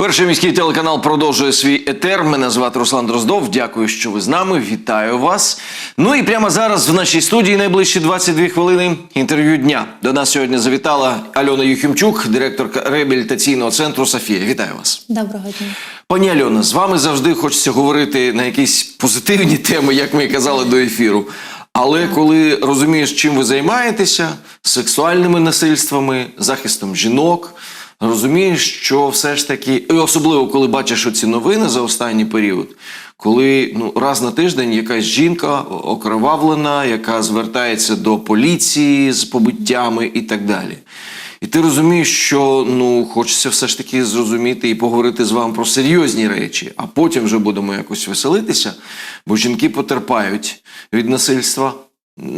Перший міський телеканал продовжує свій етер. Мене звати Руслан Дроздов. Дякую, що ви з нами. Вітаю вас. Ну і прямо зараз в нашій студії найближчі 22 хвилини інтерв'ю дня. До нас сьогодні завітала Альона Юхімчук, директорка реабілітаційного центру Софія. Вітаю вас. Доброго дня. Пані Альона, з вами завжди хочеться говорити на якісь позитивні теми, як ми казали до ефіру. Але коли розумієш, чим ви займаєтеся, сексуальними насильствами, захистом жінок, розумієш, що все ж таки, і особливо коли бачиш оці новини за останній період, коли ну, раз на тиждень якась жінка окровавлена, яка звертається до поліції з побиттями і так далі. І ти розумієш, що ну хочеться все ж таки зрозуміти і поговорити з вами про серйозні речі, а потім вже будемо якось веселитися, бо жінки потерпають від насильства.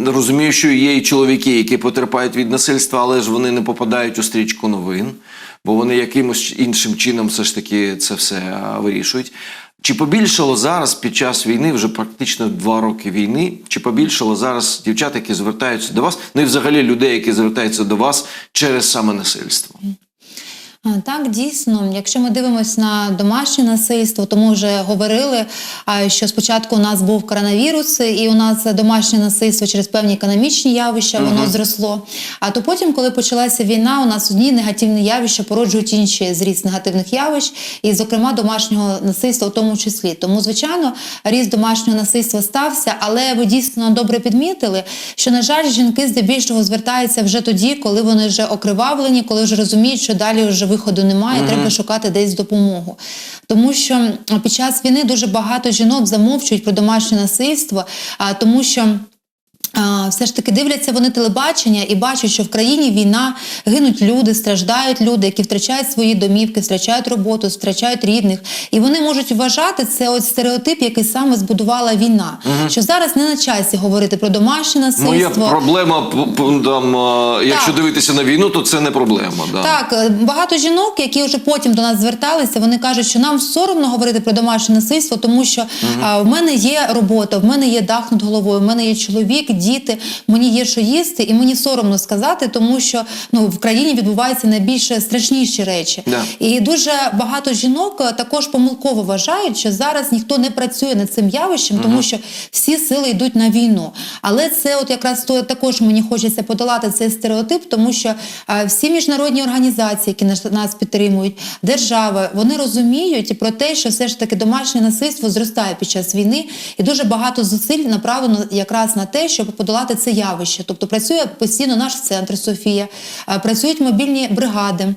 Розумію, що є і чоловіки, які потерпають від насильства, але ж вони не попадають у стрічку новин, бо вони якимось іншим чином все ж таки це все вирішують. Чи побільшало зараз під час війни, вже практично два роки війни, чи побільшало зараз дівчат, які звертаються до вас, ну і взагалі людей, які звертаються до вас через саме насильство? Так, дійсно, якщо ми дивимося на домашнє насильство, то ми вже говорили, що спочатку у нас був коронавірус, і у нас домашнє насильство через певні економічні явища воно зросло. А то потім, коли почалася війна, у нас одні негативні явища породжують інші зріст негативних явищ, і, зокрема, домашнього насильства, в тому числі. Тому, звичайно, ріст домашнього насильства стався, але ви дійсно добре підмітили, що на жаль, жінки здебільшого звертаються вже тоді, коли вони вже окривавлені, коли вже розуміють, що далі вже виходу немає, треба шукати десь допомогу. Тому що під час війни дуже багато жінок замовчують про домашнє насильство, а, тому що. Все ж таки дивляться вони телебачення і бачать, що в країні війна гинуть люди, страждають люди, які втрачають свої домівки, втрачають роботу, втрачають рідних. І вони можуть вважати це ось стереотип, який саме збудувала війна. Що зараз не на часі говорити про домашнє насильство. Моя проблема п- п- там, якщо дивитися на війну, то це не проблема. Да. Так, е, багато жінок, які вже потім до нас зверталися, вони кажуть, що нам соромно говорити про домашнє насильство, тому що а, в мене є робота, в мене є дах над головою, в мене є чоловік, діти, мені є що їсти, і мені соромно сказати, тому що ну в країні відбуваються найбільш страшніші речі. Да. І дуже багато жінок е, також помилково вважають, що зараз ніхто не працює над цим явищем, тому що всі сили йдуть на війну. Але це, от якраз то також мені хочеться подолати цей стереотип, тому що е, всі міжнародні організації, які нас, нас підтримують, держава, вони розуміють про те, що все ж таки домашнє насильство зростає під час війни, і дуже багато зусиль направлено якраз на те, щоб подолати це явище. Тобто працює постійно наш центр Софія, е, працюють мобільні бригади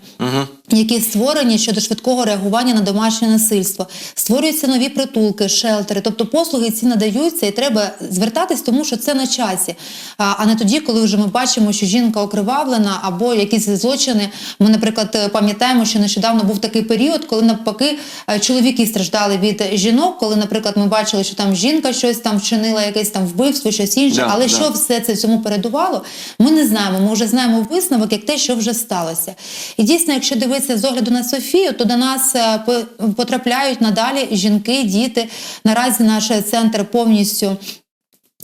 які створені щодо швидкого реагування на домашнє насильство. Створюються нові притулки, шелтери, тобто послуги ці надаються, і треба звертатись, тому що це на часі. А, не тоді, коли вже ми бачимо, що жінка окривавлена або якісь злочини. Ми, наприклад, пам'ятаємо, що нещодавно був такий період, коли навпаки е, чоловіки страждали від жінок, коли, наприклад, ми бачили, що там жінка щось там вчинила, якесь там вбивство, щось інше. Да, Але да. що все це цьому передувало, ми не знаємо. Ми вже знаємо висновок, як те, що вже сталося. І дійсно, якщо дивитися з огляду на Софію, то до нас е, по- потрапляють надалі жінки, діти. Наразі наш центр повністю.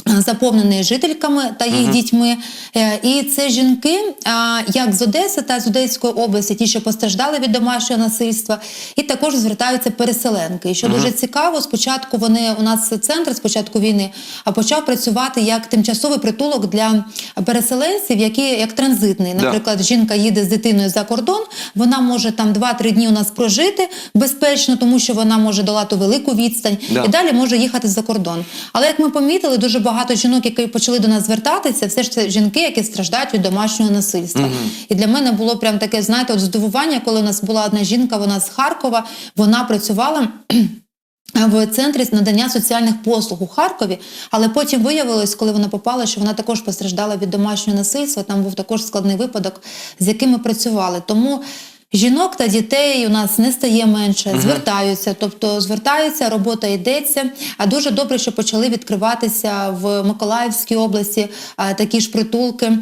Заповнений жительками та їх дітьми, Е, і це жінки, як з Одеси та з Одеської області, ті, що постраждали від домашнього насильства, і також звертаються переселенки. І що дуже цікаво, спочатку вони у нас центр з початку війни а почав працювати як тимчасовий притулок для переселенців, які як транзитний. Наприклад, жінка їде з дитиною за кордон, вона може там 2-3 дні у нас прожити безпечно, тому що вона може долати велику відстань Да. і далі може їхати за кордон. Але як ми помітили, дуже багато жінок, які почали до нас звертатися, все ж це жінки, які страждають від домашнього насильства. І для мене було прям таке, знаєте, от здивування, коли у нас була одна жінка, вона з Харкова, вона працювала. В центрі надання соціальних послуг у Харкові, але потім виявилось, коли вона попала, що вона також постраждала від домашнього насильства. Там був також складний випадок, з яким ми працювали. Тому жінок та дітей у нас не стає менше, звертаються, тобто звертаються, робота йдеться. А дуже добре, що почали відкриватися в Миколаївській області а, такі ж притулки.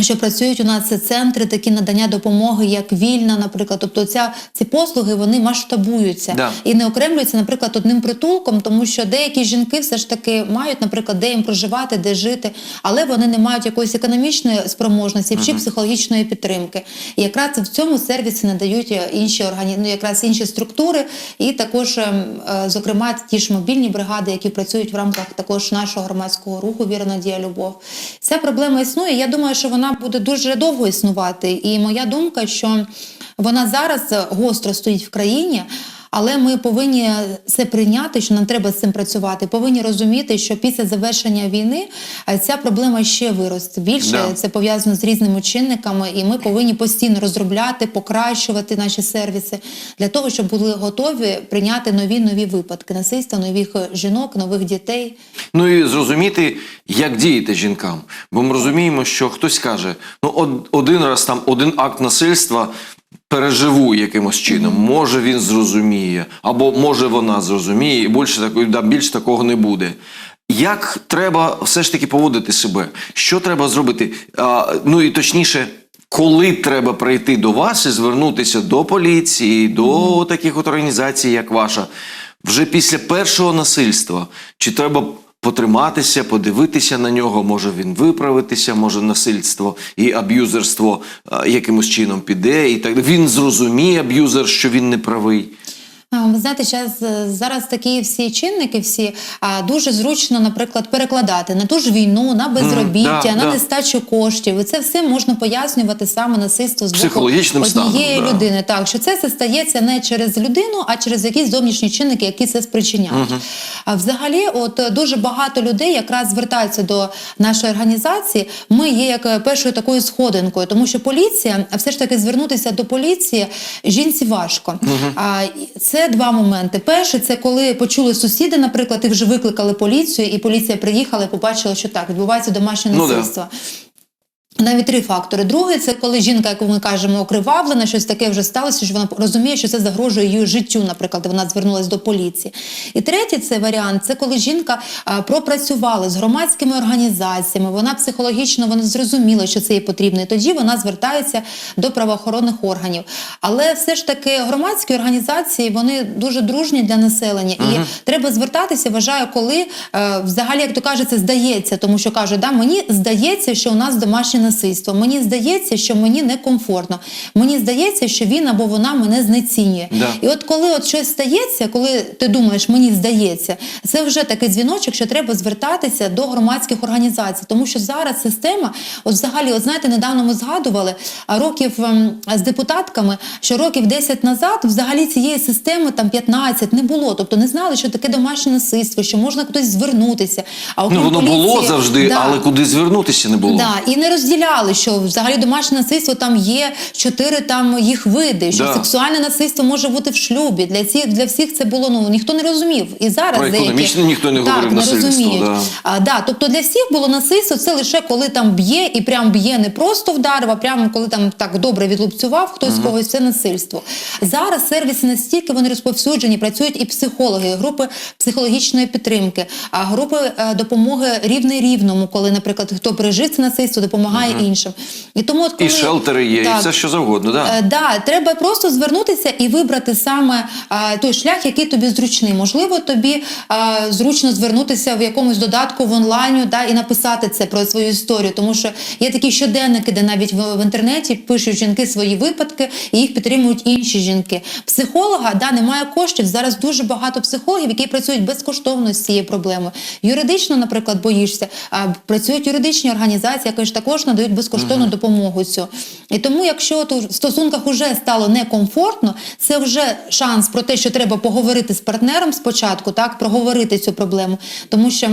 Що працюють у нас це центри, такі надання допомоги, як вільна, наприклад. Тобто, ця ці послуги вони масштабуються Да. і не окремлюються, наприклад, одним притулком, тому що деякі жінки все ж таки мають, наприклад, де їм проживати, де жити, але вони не мають якоїсь економічної спроможності чи психологічної підтримки. І якраз в цьому сервісі надають е, інші органі... ну, якраз інші структури, і також, ем, е, зокрема, ті ж мобільні бригади, які працюють в рамках також нашого громадського руху Віра Надія Любов. Ця проблема існує. Я думаю, що вона буде дуже довго існувати. І моя думка, що вона зараз гостро стоїть в країні. Але ми повинні це прийняти, що нам треба з цим працювати. Повинні розуміти, що після завершення війни е, ця проблема ще виросте більше. Да. Це пов'язано з різними чинниками, і ми повинні постійно розробляти, покращувати наші сервіси для того, щоб були готові прийняти нові нові випадки насильства, нових е, жінок, нових дітей. Ну і зрозуміти, як діяти жінкам. Бо ми розуміємо, що хтось каже: ну, од- один раз там один акт насильства переживу якимось чином. Може він зрозуміє, або може вона зрозуміє, і більше такої, більше такого не буде. Як треба все ж таки поводити себе? Що треба зробити? А, ну і точніше. Коли треба прийти до вас і звернутися до поліції, до таких от організацій, як ваша, вже після першого насильства, чи треба потриматися, подивитися на нього, може він виправитися, може насильство і аб'юзерство а, якимось чином піде, і так. Він зрозуміє аб'юзер, що він не правий. Ви знаєте, зараз, зараз такі всі чинники, всі а, дуже зручно, наприклад, перекладати на ту ж війну, на безробіття, да, на да. нестачу коштів. І це все можна пояснювати саме насильство з боку однієї да. людини. Так, що це, це стається не через людину, а через якісь зовнішні чинники, які це спричиняють. А взагалі, от е, дуже багато людей якраз звертаються до нашої організації. Ми є як е, першою такою сходинкою, тому що поліція, все ж таки звернутися до поліції жінці важко. А, і це два моменти. Перший це коли почули сусіди, наприклад, і вже викликали поліцію, і поліція приїхала і побачила, що так відбувається домашнє Ну, да. Навіть три фактори. Другий це коли жінка, як ми кажемо, окривавлена, щось таке вже сталося, що вона розуміє, що це загрожує її життю. Наприклад, вона звернулася до поліції. І третій це варіант це коли жінка пропрацювала з громадськими організаціями, вона психологічно вона зрозуміла, що це їй потрібно. І тоді вона звертається до правоохоронних органів. Але все ж таки громадські організації вони дуже дружні для населення, і треба звертатися. Вважаю, коли е, взагалі, як то кажеться, здається, тому що кажуть, да, мені здається, що у нас домашнє насильство. Мені здається, що мені некомфортно. Мені здається, що він або вона мене знецінює. Да. І от коли от щось стається, коли ти думаєш, мені здається, це вже такий дзвіночок, що треба звертатися до громадських організацій, тому що зараз система, от взагалі, от знаєте, недавно ми згадували років ем, з депутатками, що років 10 назад взагалі цієї системи там 15 не було. Тобто не знали, що таке домашнє насильство, що можна кудись звернутися. А окрім Ну воно було завжди, Да. але куди звернутися не було. Да, і не розділяли, що взагалі домашнє насильство там є чотири там їх види, що Да. сексуальне насильство може бути в шлюбі. Для ці для всіх це було ну ніхто не розумів. І зараз Про деякі, ніхто не так, говорив, не насильство, розуміють. да. А, да, тобто для всіх було насильство це лише коли там б'є, і прям б'є не просто вдарив, а прямо коли там так добре відлупцював хтось когось, це насильство. Зараз сервіси настільки вони розповсюджені, працюють і психологи, групи психологічної підтримки, а групи е, допомоги рівний рівному, коли, наприклад, хто пережив це насильство, допомагає іншим. І тому от коли І шелтери є, і все що завгодно. Да. Е, Да, треба просто звернутися і вибрати саме е, той шлях, який тобі зручний. Можливо, тобі е, зручно звернутися в якомусь додатку в онлайні да, і написати це про свою історію, тому що є такі щоденники, де навіть в, в інтернеті пишуть жінки свої випадки і їх підтримують інші жінки. Психолога да, немає коштів. Зараз дуже багато психологів, які працюють безкоштовно з цією проблемою. Юридично, наприклад, боїшся, а працюють юридичні організації, які ж також надають безкоштовну допомогу цю. І тому, якщо то в стосунках вже стало некомфортно, це вже шанс про те, що треба поговорити з партнером спочатку, так проговорити цю проблему, тому що.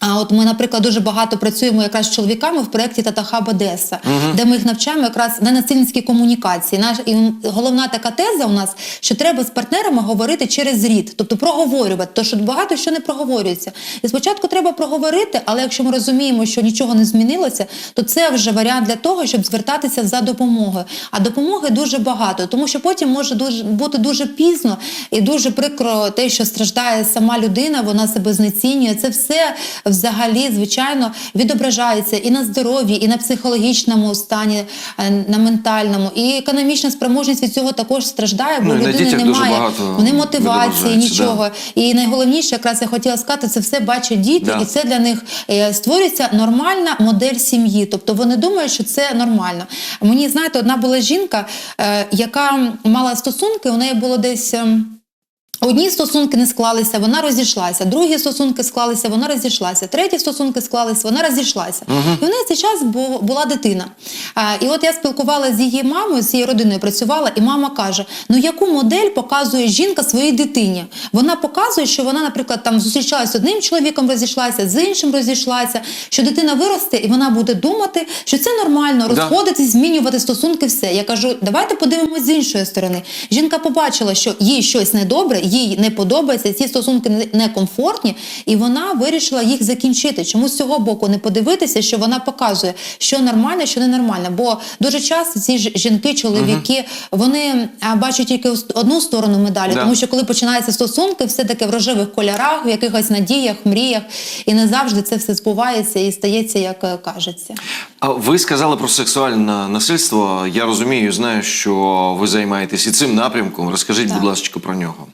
А от ми, наприклад, дуже багато працюємо якраз з чоловіками в проєкті Татахаб Одеса, де ми їх навчаємо якраз на насильницькій комунікації. Наш і головна така теза у нас, що треба з партнерами говорити через рід, тобто проговорювати, тому що багато що не проговорюється. І спочатку треба проговорити, але якщо ми розуміємо, що нічого не змінилося, то це вже варіант для того, щоб звертатися за допомогою. А допомоги дуже багато, тому що потім може дуже бути дуже пізно і дуже прикро те, що страждає сама людина, вона себе знецінює. Це все взагалі, звичайно, відображається і на здоров'ї, і на психологічному стані, е, на ментальному, і економічна спроможність від цього також страждає, бо Ну, людини немає вони мотивації, нічого. І найголовніше, якраз я хотіла сказати, це все бачать діти, Да. і це для них е, створюється нормальна модель сім'ї. Тобто вони думають, що це нормально. Мені знаєте, одна була жінка, е, яка мала стосунки, у неї було десь. Одні стосунки не склалися, вона розійшлася. Другі стосунки склалися, вона розійшлася. Треті стосунки склалися, вона розійшлася. І в неї цей час бу- була дитина. А, і от я спілкувалася з її мамою, з її родиною працювала, і мама каже: ну яку модель показує жінка своїй дитині? Вона показує, що вона, наприклад, там зустрічалася з одним чоловіком, розійшлася, з іншим розійшлася, що дитина виросте, і вона буде думати, що це нормально, Да. розходитись, змінювати стосунки, все. Я кажу, давайте подивимось з іншої сторони. Жінка побачила, що їй щось недобре, їй не подобається, ці стосунки некомфортні, і вона вирішила їх закінчити. Чому з цього боку не подивитися, що вона показує, що нормально, що ненормально. Бо дуже часто ці жінки, чоловіки, вони бачать тільки одну сторону медалі, Да. тому що коли починаються стосунки, все таки в рожевих кольорах, в якихось надіях, мріях, і не завжди це все збувається і стається, як е, кажеться. А ви сказали про сексуальне насильство. Я розумію, знаю, що ви займаєтесь і цим напрямком. Розкажіть, Так. будь ласка, про нього.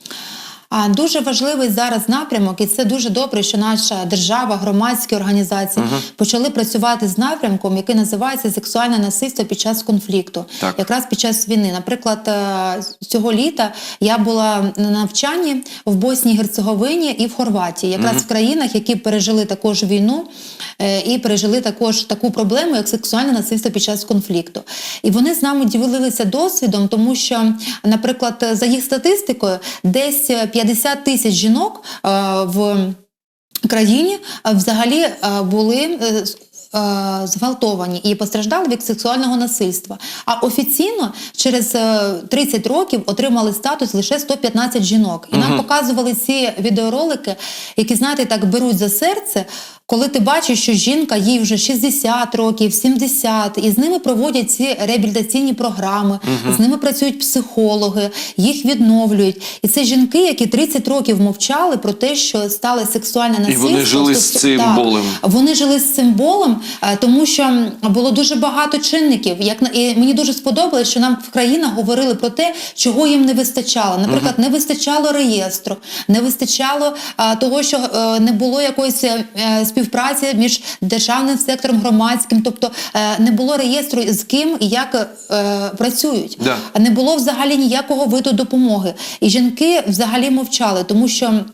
Дуже важливий зараз напрямок, і це дуже добре, що наша держава, громадські організації почали працювати з напрямком, який називається сексуальне насильство під час конфлікту, Так. якраз під час війни. Наприклад, е, цього літа я була на навчанні в Боснії, Герцеговині і в Хорватії, якраз в країнах, які пережили також війну е, і пережили також таку проблему, як сексуальне насильство під час конфлікту. І вони з нами ділилися досвідом, тому що, наприклад, за їх статистикою, десь 50 тисяч жінок е, в країні е, взагалі е, були. Зґвалтовані і постраждали від сексуального насильства. А офіційно через е, 30 років отримали статус лише 115 жінок. І нам показували ці відеоролики, які, знаєте, так беруть за серце. Коли ти бачиш, що жінка їй вже 60 років, 70, і з ними проводять ці реабілітаційні програми, з ними працюють психологи, їх відновлюють. І це жінки, які 30 років мовчали про те, що стало сексуальне насильство. вони жили з цим Так. болем. Вони жили з цим болем, е, тому що було дуже багато чинників. Як на- і мені дуже сподобалось, що нам в країнах говорили про те, чого їм не вистачало. Наприклад, не вистачало реєстру, не вистачало а, того, що е, не було якоїсь е, співпраці між державним сектором, громадським, тобто е, не було реєстру з ким і як е, працюють. Да. Не було взагалі ніякого виду допомоги. І жінки взагалі мовчали, тому що.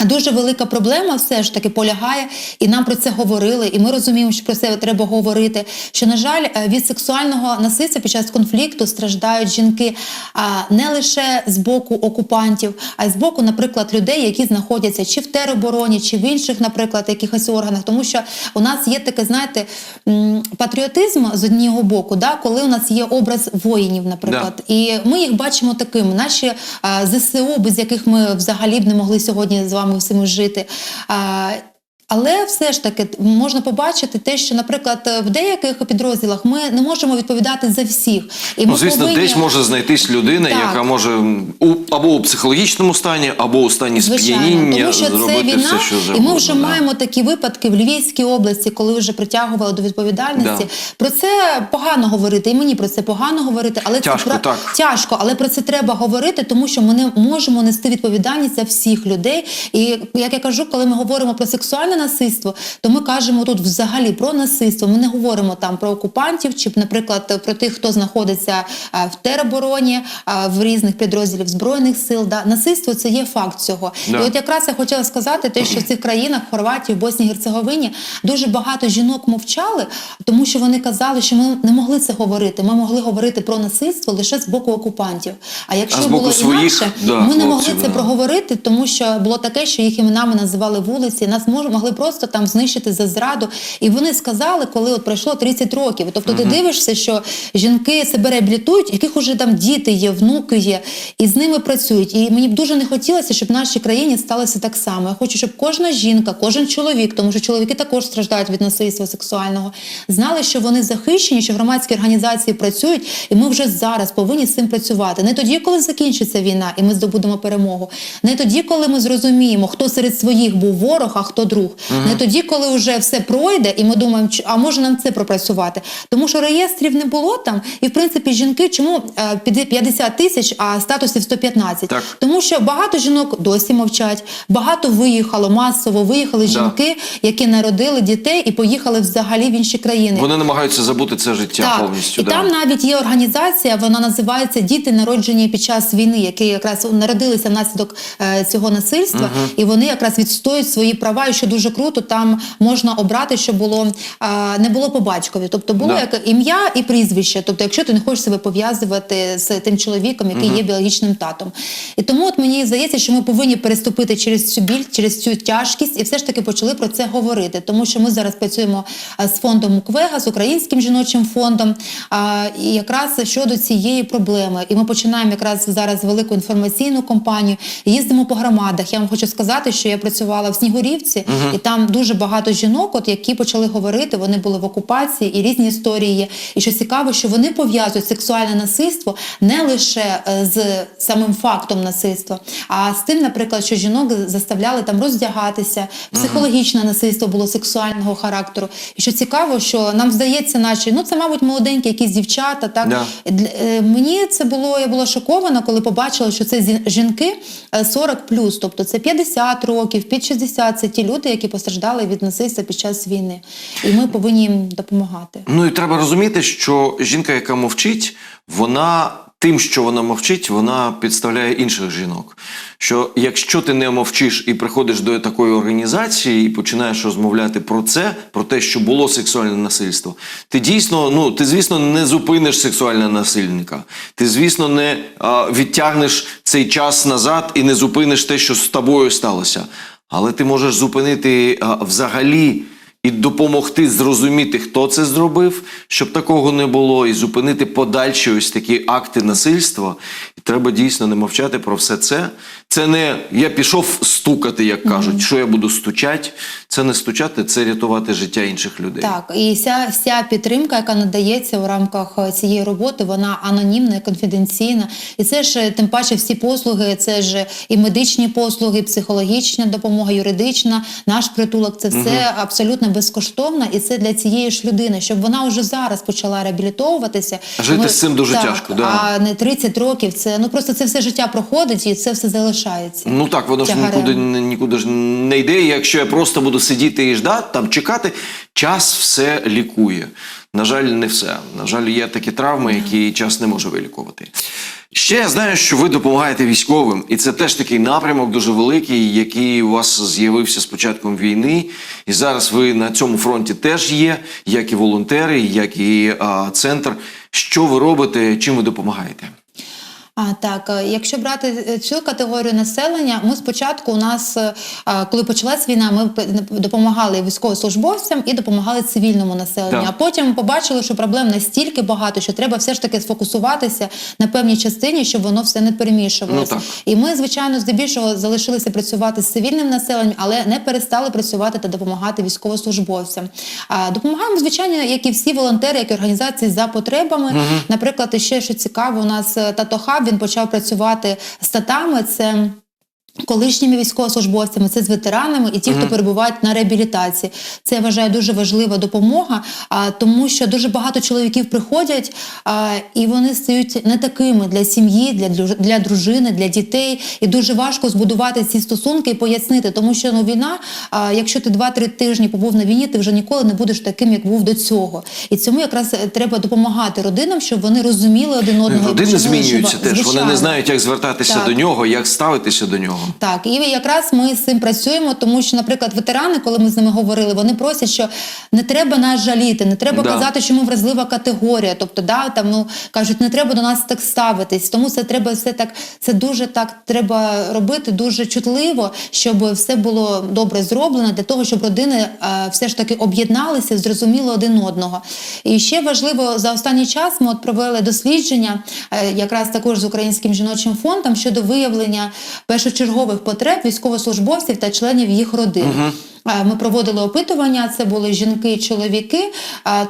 Дуже велика проблема все ж таки полягає, і нам про це говорили, і ми розуміємо, що про це треба говорити. Що, на жаль, е, від сексуального насильства під час конфлікту страждають жінки не лише з боку окупантів, а й з боку, наприклад, людей, які знаходяться чи в теробороні, чи в інших, наприклад, якихось органах. Тому що у нас є таке, знаєте, патріотизм з одного боку, да, коли у нас є образ воїнів, наприклад. І ми їх бачимо такими. Наші ЗСУ, без яких ми взагалі б не могли сьогодні з вами всіми жити. Але все ж таки можна побачити те, що, наприклад, в деяких підрозділах ми не можемо відповідати за всіх. І Ну, ми звісно, повинні... десь може знайтись людина, Так. яка може у, або у психологічному стані, або у стані сп'яніння тому що це зробити війна, все, що і ми вже да. маємо такі випадки в Львівській області, коли вже притягували до відповідальності. Да. Про це погано говорити, і мені про це погано говорити, але Тяжко, це так. тяжко, але про це треба говорити, тому що ми не можемо нести відповідальність за всіх людей. І як я кажу, коли ми говоримо про сексуальне насильство, то ми кажемо тут взагалі про насильство. Ми не говоримо там про окупантів, чи, наприклад, про тих, хто знаходиться в теробороні, в різних підрозділів збройних сил. Да. Насильство це є факт цього. Да. І от якраз я хотіла сказати, те, що в цих країнах, в Хорватії, в Боснії, Герцеговині, дуже багато жінок мовчали, тому що вони казали, що ми не могли це говорити. Ми могли говорити про насильство лише з боку окупантів. А якщо А було своїх, інакше, да, ми не могли це да. проговорити, тому що було таке, що їх іменами називали вулиці. Нас мож, могли просто там знищити за зраду. І вони сказали, коли от пройшло 30 років. Тобто ти дивишся, що жінки себе реабілітують, яких уже там діти є, внуки є, і з ними працюють. І мені б дуже не хотілося, щоб в нашій країні сталося так само. Я хочу, щоб кожна жінка, кожен чоловік, тому що чоловіки також страждають від насильства сексуального, знали, що вони захищені, що громадські організації працюють, і ми вже зараз повинні з цим працювати. Не тоді, коли закінчиться війна, і ми здобудемо перемогу, не тоді, коли ми зрозуміємо, хто серед своїх був ворог, а хто друг. Не тоді, коли вже все пройде, і ми думаємо, а може нам це пропрацювати. Тому що реєстрів не було там, і в принципі жінки чому е, піде 50 тисяч, а статусів 115? Так. Тому що багато жінок досі мовчать, багато виїхало масово, виїхали Да. жінки, які народили дітей і поїхали взагалі в інші країни. Вони намагаються забути це життя Так, повністю. і да. там навіть є організація, вона називається Діти народжені під час війни, які якраз народилися внаслідок е, цього насильства, і вони якраз відстоюють свої права. І що дуже круто, там можна обрати, щоб було не було по батькові, тобто було Да. як ім'я і прізвище. Тобто, якщо ти не хочеш себе пов'язувати з тим чоловіком, який є біологічним татом. І тому от мені здається, що ми повинні переступити через цю біль, через цю тяжкість, і все ж таки почали про це говорити. Тому що ми зараз працюємо з фондом Муквега, з українським жіночим фондом, а, і якраз щодо цієї проблеми. І ми починаємо якраз зараз велику інформаційну кампанію. Їздимо по громадах. Я вам хочу сказати, що я працювала в Снігурівці, і там дуже багато жінок, от які почали говорити, вони були в окупації і різні історії є. І що цікаво, що вони пов'язують сексуальне насильство не лише е, з самим фактом насильства, а з тим, наприклад, що жінок заставляли там роздягатися, психологічне насильство було сексуального характеру. І що цікаво, що нам здається, наче ну це, мабуть, молоденькі якісь дівчата. Так Да. Е, мені це було, я була шокована, коли побачила, що це жінки е, 40 тобто це 50 років, під 60 – це ті люди, які постраждали від насильства під час війни. І ми повинні їм допомагати. Ну і треба розуміти, що жінка, яка мовчить, вона тим, що вона мовчить, вона підставляє інших жінок. Що якщо ти не мовчиш і приходиш до такої організації і починаєш розмовляти про це, про те, що було сексуальне насильство, ти дійсно, ну ти звісно не зупиниш сексуального насильника. Ти, звісно, не а, відтягнеш цей час назад і не зупиниш те, що з тобою сталося. Але ти можеш зупинити взагалі і допомогти зрозуміти, хто це зробив, щоб такого не було, і зупинити подальші ось такі акти насильства. І треба дійсно не мовчати про все це. Це не я пішов стукати, як кажуть, що я буду стучати. Це не стучати, це рятувати життя інших людей. Так, і вся, вся підтримка, яка надається у рамках е, цієї роботи, вона анонімна, конфіденційна. І це ж е, тим паче всі послуги, це ж і медичні послуги, і психологічна допомога, юридична, наш притулок це все абсолютно безкоштовно, і це для цієї ж людини, щоб вона вже зараз почала реабілітовуватися. Жити Ми- з цим дуже так, тяжко, да. А не 30 років. Це ну просто це все життя проходить і це все залишається. Ну так, воно ж нікуди, нікуди ж не йде. Якщо я просто буду сидіти і ждати, там чекати, час все лікує. На жаль, не все. На жаль, є такі травми, які час не може вилікувати. Ще я знаю, що ви допомагаєте військовим, і це теж такий напрямок дуже великий, який у вас з'явився з початком війни. І зараз ви на цьому фронті теж є, як і волонтери, як і а, центр. Що ви робите, чим ви допомагаєте? А так, е, якщо брати е, цю категорію населення, ми спочатку у нас, е, коли почалась війна, ми допомагали військовослужбовцям і допомагали цивільному населенню. Так. А потім ми побачили, що проблем настільки багато, що треба все ж таки сфокусуватися на певній частині, щоб воно все не перемішувалося. Ну. І ми, звичайно, здебільшого залишилися працювати з цивільним населенням, але не перестали працювати та допомагати військовослужбовцям. А допомагаємо, звичайно, як і всі волонтери, як і організації за потребами. Наприклад, ще що цікаво, у нас е, тато Хаб він почав працювати з татами. Це Колишніми військовослужбовцями, це з ветеранами і ті, хто перебувають на реабілітації. Це я вважаю дуже важлива допомога, а, тому що дуже багато чоловіків приходять а, і вони стають не такими для сім'ї, для, для дружини, для дітей. І дуже важко збудувати ці стосунки і пояснити, тому що ну, війна, а, якщо ти 2-3 тижні побув на війні, ти вже ніколи не будеш таким, як був до цього. І цьому якраз е, треба допомагати родинам, щоб вони розуміли один одного. Родини змінюються теж. Вони не знають, як звертатися Так. до нього, як ставитися до нього. Так, і якраз ми з цим працюємо, тому що, наприклад, ветерани, коли ми з ними говорили, вони просять, що не треба нас жаліти, не треба Да. казати, що ми вразлива категорія. Тобто, да, там ну кажуть, не треба до нас так ставитись. Тому це треба все так, це дуже так треба робити, дуже чутливо, щоб все було добре зроблено для того, щоб родини е, все ж таки об'єдналися, зрозуміли один одного. І ще важливо за останній час ми от провели дослідження, е, якраз також з українським жіночим фондом щодо виявлення першочергово першочергових потреб військовослужбовців та членів їх родин. Угу. Ми проводили опитування, це були жінки і чоловіки.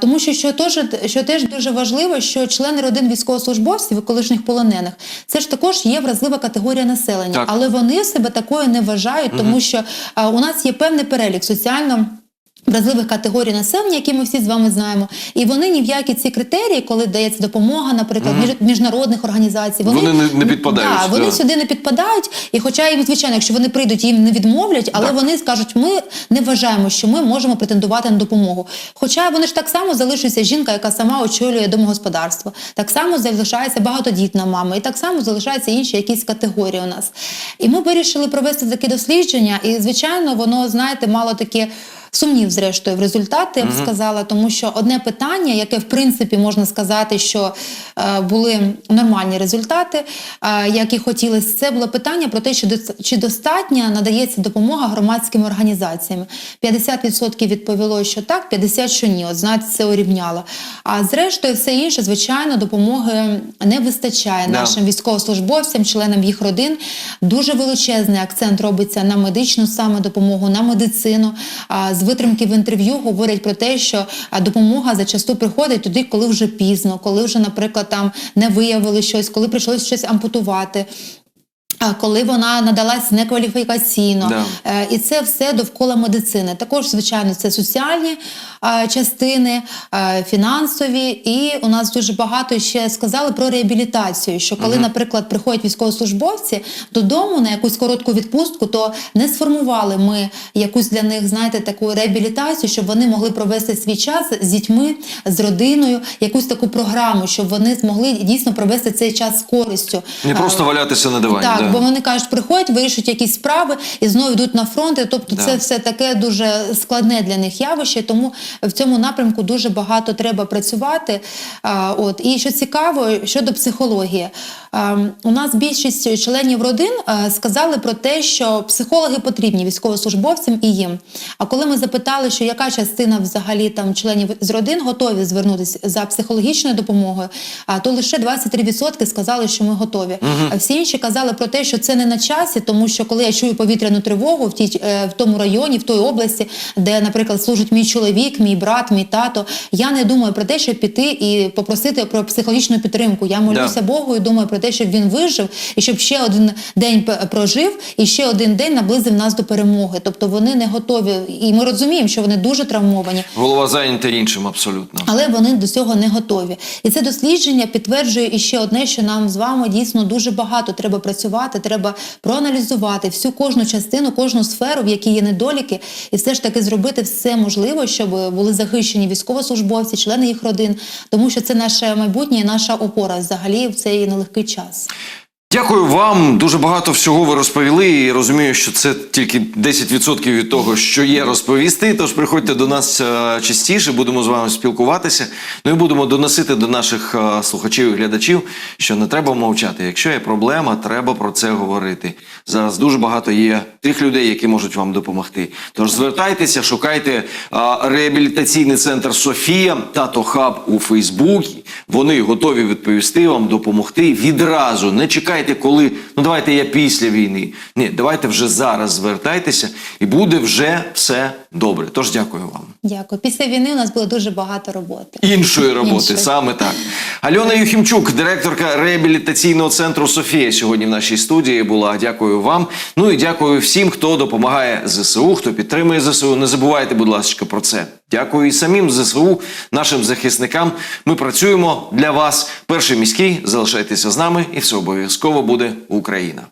Тому що що теж, що теж дуже важливо, що члени родин військовослужбовців і колишніх полонених це ж також є вразлива категорія населення, Так. але вони себе такою не вважають, тому що е, у нас є певний перелік соціально. Вразливих категорій населення, які ми всі з вами знаємо, і вони ні в які ці критерії, коли дається допомога, наприклад, між, міжнародних організацій, Вони не- не підпадають, Да, вони да. сюди не підпадають. І, хоча їм, звичайно, якщо вони прийдуть, їм не відмовлять, але Так. вони скажуть, ми не вважаємо, що ми можемо претендувати на допомогу. Хоча вони ж так само залишиться жінка, яка сама очолює домогосподарство, так само залишається багатодітна мама, і так само залишаються інші якісь категорії у нас. І ми вирішили провести таке дослідження, і звичайно, воно знаєте, мало таке. Сумнів, зрештою, в результати я б сказала, тому що одне питання, яке в принципі можна сказати, що е, були нормальні результати, е, як і хотілося, це було питання про те, що дос- чи достатньо надається допомога громадським організаціям. 50% відповіло, що так, 50% що ні. От знаєте, це урівняло. А зрештою, все інше, звичайно, допомоги не вистачає Да. нашим військовослужбовцям, членам їх родин. Дуже величезний акцент робиться на медичну саме допомогу, на медицину. А, Витримки в інтерв'ю говорять про те, що допомога зачасту приходить туди, коли вже пізно, коли вже, наприклад, там не виявили щось, коли прийшлося щось ампутувати. Коли вона надалась некваліфікаційно, Да. Е, і це все довкола медицини. Також, звичайно, це соціальні е, частини, е, фінансові, і у нас дуже багато ще сказали про реабілітацію. Що коли, наприклад, приходять військовослужбовці додому на якусь коротку відпустку, то не сформували ми якусь для них, знаєте, таку реабілітацію, щоб вони могли провести свій час з дітьми, з родиною, якусь таку програму, щоб вони змогли дійсно провести цей час з користю. Не Е, просто валятися на дивані. так, да. Бо вони кажуть, приходять, вирішують якісь справи і знову йдуть на фронт. І, Тобто, Да. це все таке дуже складне для них явище. Тому в цьому напрямку дуже багато треба працювати. А, от і що цікаво щодо психології, а, у нас більшість членів родин а, сказали про те, що психологи потрібні військовослужбовцям і їм. А коли ми запитали, що яка частина взагалі там членів з родин готові звернутися за психологічною допомогою, а то лише 23% сказали, що ми готові. А всі інші казали про те, що це не на часі, тому що коли я чую повітряну тривогу в тій е, в тому районі, в той області, де, наприклад, служить мій чоловік, мій брат, мій тато, я не думаю про те, щоб піти і попросити про психологічну підтримку. Я молюся Да. Богу і думаю про те, щоб він вижив і щоб ще один день прожив, і ще один день наблизив нас до перемоги. Тобто вони не готові, і ми розуміємо, що вони дуже травмовані. Голова зайнята іншим абсолютно. Але вони до цього не готові. І це дослідження підтверджує іще одне, що нам з вами дійсно дуже багато треба працювати, треба проаналізувати всю кожну частину, кожну сферу, в якій є недоліки, і все ж таки зробити все можливе, щоб були захищені військовослужбовці, члени їх родин, тому що це наше майбутнє наша опора взагалі в цей нелегкий час. Дякую вам. Дуже багато всього ви розповіли. І розумію, що це тільки 10% від того, що є розповісти. Тож приходьте до нас е, частіше, будемо з вами спілкуватися. Ну і будемо доносити до наших е, слухачів і глядачів, що не треба мовчати. Якщо є проблема, треба про це говорити. Зараз дуже багато є тих людей, які можуть вам допомогти. Тож звертайтеся, шукайте е, реабілітаційний центр Софія, тато хаб у Фейсбуці. Вони готові відповісти вам, допомогти відразу. Не чекайте, коли ну давайте я після війни. Ні, давайте вже зараз звертайтеся, і буде вже все добре. Тож дякую вам. Дякую. Після війни у нас було дуже багато роботи. Іншої роботи, Іншої. саме так. Альона Юхімчук, директорка реабілітаційного центру Софія, сьогодні в нашій студії була. Дякую вам. Ну і дякую всім, хто допомагає ЗСУ, хто підтримує ЗСУ. Не забувайте, будь ласка, про це. Дякую і самим ЗСУ, нашим захисникам. Ми працюємо для вас. Перший міський. Залишайтеся з нами, і все обов'язково буде Україна.